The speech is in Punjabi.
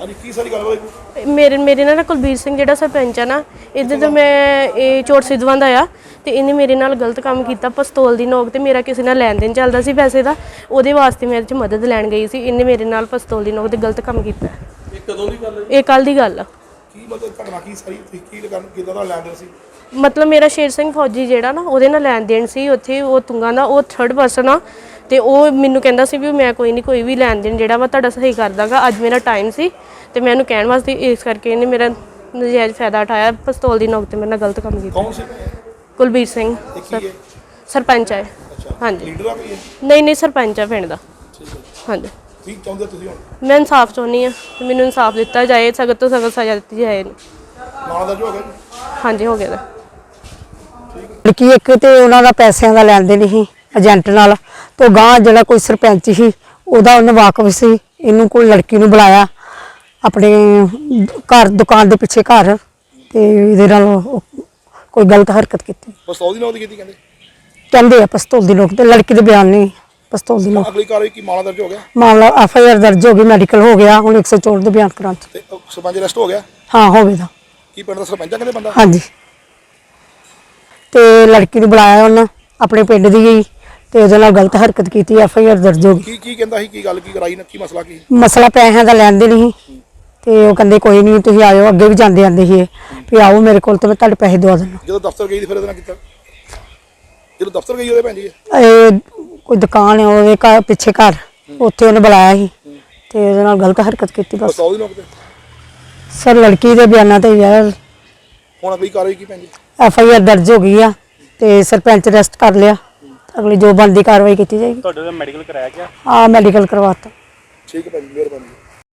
ਹਾਂਜੀ ਕੀ ਸਾਰੀ ਗੱਲ ਹੋਈ ਮੇਰੇ ਮੇਰੇ ਨਾਲ ਨਾ ਕੁਲਬੀਰ ਸਿੰਘ ਜਿਹੜਾ ਸਰਪੰਚ ਆ ਨਾ ਇਹਦੇ ਤੋਂ ਮੈਂ ਇਹ ਚੋਟ ਸਿੱਧਵਾਂ ਦਾ ਆ ਤੇ ਇਹਨੇ ਮੇਰੇ ਨਾਲ ਗਲਤ ਕੰਮ ਕੀਤਾ ਪਿਸਤੌਲ ਦੀ ਨੋਕ ਤੇ ਮੇਰਾ ਕਿਸੇ ਨਾਲ ਲੈਣ ਦੇਣ ਚੱਲਦਾ ਸੀ ਪੈਸੇ ਦਾ ਉਹਦੇ ਵਾਸਤੇ ਮੈਂ ਇਹਦੇ ਚ ਮਦਦ ਲੈਣ ਗਈ ਸੀ ਇਹਨੇ ਮੇਰੇ ਨਾਲ ਪਿਸਤੌਲ ਦੀ ਨੋਕ ਤੇ ਗਲਤ ਕੰਮ ਕੀਤਾ। ਇਹ ਕਦੋਂ ਦੀ ਗੱਲ ਹੈ? ਇਹ ਕੱਲ ਦੀ ਗੱਲ ਆ। ਕੀ ਮਤਲਬ ਘਟਨਾ ਕੀ ਸਾਰੀ ਤੁਸੀਂ ਕੀ ਕਰਨ ਕਿਦਾਂ ਦਾ ਲੈਂਦੇ ਸੀ? ਮਤਲਬ ਮੇਰਾ ਸ਼ੇਰ ਸਿੰਘ ਫੌਜੀ ਜਿਹੜਾ ਨਾ ਉਹਦੇ ਨਾਲ ਲੈਣ ਦੇਣ ਸੀ ਉੱਥੇ ਉਹ ਤੁੰਗਾ ਦਾ ਉਹ ਥਰਡ ਪਰਸਨ ਆ ਤੇ ਉਹ ਮੈਨੂੰ ਕਹਿੰਦਾ ਸੀ ਵੀ ਮੈਂ ਕੋਈ ਨਹੀਂ ਕੋਈ ਵੀ ਲੈਣ ਦੇਣ ਜਿਹੜਾ ਵਾ ਤੁਹਾਡਾ ਸਹੀ ਕਰ ਦਾਂਗਾ। ਅੱਜ ਮੇਰਾ ਟਾਈਮ ਸੀ ਤੇ ਮੈਂ ਉਹਨੂੰ ਕਹਿਣ ਵਾਸਤੇ ਇਸ ਕਰਕੇ ਇਹਨੇ ਮੇਰਾ ਨਜਾਇਜ਼ ਫਾਇਦਾ ਉਠਾਇਆ। ਪਿਸਤੌਲ ਦੀ ਨੋਕ ਤੇ ਮੇਰੇ ਨਾਲ ਗਲਤ ਕੰਮ ਕੀਤਾ। ਕੌਣ ਸੀ? ਕੁਲਬੀਰ ਸਿੰਘ। ਹੈ? ਸਰਪੰਚ ਹੈ। ਹਾਂਜੀ। ਲੀਡਰ ਆ ਕੋਈ ਹੈ ਨਹੀਂ ਨਹੀਂ ਸਰਪੰਚ ਆ ਪਿੰਡ ਦਾ। ਠੀਕ ਹੈ। ਹਾਂਜੀ। ਕੀ ਚਾਹੁੰਦੇ ਤੁਸੀਂ ਹੁਣ? ਮੈਂ ਇਨਸਾਫ ਚਾਹੁੰਦੀ ਆ ਮੈਨੂੰ ਇਨਸਾਫ ਦਿੱਤਾ ਜਾਏ ਸਖਤ ਤੋਂ ਸਖਤ ਸਜ਼ਾ ਦਿੱਤੀ ਜਾਏ। ਇਹਨੂੰ। ਮਾਣਾ ਦਰਜ ਹੋ ਗਿਆ ਜੀ? ਹਾਂਜੀ ਹੋ ਗਿਆ ਦਾ ਲੜਕੀ ਇੱਕ ਤੇ ਉਹਨਾਂ ਦਾ ਪੈਸਿਆਂ ਦਾ ਲੈਣ ਦੇਣ ਸੀ। ਏਜੰਟ ਨਾਲ ਤੇ ਗਾਂ ਜਿਹੜਾ ਕੋਈ ਸਰਪੰਚ ਸੀ ਉਹਦਾ ਉਹਨੂੰ ਵਾਕਫ ਸੀ ਇਹਨੂੰ ਕੋਈ ਲੜਕੀ ਨੂੰ ਬੁਲਾਇਆ ਆਪਣੇ ਘਰ ਦੁਕਾਨ ਦੇ ਪਿੱਛੇ ਘਰ ਤੇ ਇਹਦੇ ਨਾਲ ਉਹ ਕੋਈ ਗਲਤ ਹਰਕਤ ਕੀਤੀ। ਪਿਸਤੌਲ ਦੀ ਨੌ ਦੀ ਕੀਤੀ ਕਹਿੰਦੇ? ਕਹਿੰਦੇ ਆ ਪਿਸਤੌਲ ਦੀ ਲੋਕ ਤੇ ਲੜਕੀ ਦੇ ਬਿਆਨ ਨਹੀਂ ਪਿਸਤੌਲ ਦੀ ਲੋਕ ਅਗਲੀ ਕਾਰਵਾਈ ਕੀ ਮਾਣਾ ਦਰਜ ਹੋ ਗਿਆ? ਮਾਮਲਾ ਐਫ ਆਈ ਆਰ ਦਰਜ ਹੋ ਗਈ ਮੈਡੀਕਲ ਹੋ ਗਿਆ ਹੁਣ 104 ਦੇ ਬਿਆਨ ਕਰਾਂ ਤੇ। ਸਰਪੰਚ ਅਰੈਸਟ ਹੋ ਗਿਆ? ਹਾਂ ਹੋਵੇਗਾ ਕੀ ਪਿੰਡ ਦਾ ਸਰਪੰਚ ਆ ਕਹਿੰਦੇ ਬੰਦਾ? ਹਾਂਜੀ। ਤੇ ਲੜਕੀ ਨੂੰ ਬੁਲਾਇਆ ਉਹਨਾਂ ਆਪਣੇ ਪਿੰਡ ਦੀ ਗਈ ਤੇ ਉਹਦੇ ਨਾਲ ਗਲਤ ਹਰਕਤ ਕੀਤੀ ਐਫ ਆਈ ਆਰ ਦਰਜ ਹੋ ਗਈ। ਕੀ ਕੀ ਕਹਿੰਦਾ ਸੀ? ਕੀ ਗੱਲ ਕੀ ਕਰਾਈ? ਨਾ ਕੀ ਮਸਲਾ ਕੀ? ਮਸਲਾ ਪੈਸਿਆਂ ਦਾ ਲੈਣ ਦੇ ਨਹੀਂ ਤੇ ਉਹ ਕਹਿੰਦੇ ਕੋਈ ਨਹੀਂ ਤੁਸੀਂ ਆਇਓ ਅੱਗੇ ਵੀ ਜਾਂਦੇ ਆਂਦੇ ਸੀ ਇਹ, ਵੀ ਆਓ ਮੇਰੇ ਕੋਲ ਤੇ ਮੈਂ ਤੁਹਾਡੇ ਪੈਸੇ ਦਵਾ ਦਿੰਦਾ। ਜਦੋਂ ਦਫ਼ਤਰ ਗਈ ਤੇ ਫਿਰ ਇਹਦੇ ਨਾਲ ਕੀਤਾ? ਜਦੋਂ ਦਫ਼ਤਰ ਗਈ ਉਹਦੇ ਭੈਣ ਜੀ? ਇਹ ਕੋਈ ਦੁਕਾਨ ਹੈ ਉਹਦੇ ਘਰ ਪਿੱਛੇ ਘਰ। ਉੱਥੇ ਉਹਨੇ ਬੁਲਾਇਆ ਸੀ। ਤੇ ਉਹਦੇ ਨਾਲ ਗਲਤ ਹਰਕਤ ਕੀਤੀ ਬਸ। ਪਿਸਤੌਲ ਦੀ ਨੌਕ ਤੇ? ਸਰ ਲੜਕੀ ਦੇ ਬਿਆਨਾਂ ਤੇ ਯਾਰ ਹੁਣ ਅਗਲੀ ਕਾਰਵਾਈ ਕੀ ਭੈਣ ਜੀ? ਐਫ ਆਈ ਆਰ ਦਰਜ ਹੋ ਗਈ ਆ ਤੇ ਸਰਪੰਚ ਅਰੈਸਟ ਕਰ ਲਿਆ। ਅਗਲੀ ਜੋ ਬਣਦੀ ਕਾਰਵਾਈ ਕੀਤੀ ਜਾਏਗੀ। ਤੁਹਾਡੇ ਦਾ ਮੈਡੀਕਲ ਕਰਾਇਆ ਗਿਆ? ਆ ਮੈਡੀਕਲ ਕਰਵਾਤਾ। ਠੀਕ ਹੈ ਮਿਹਰਬਾਨੀ।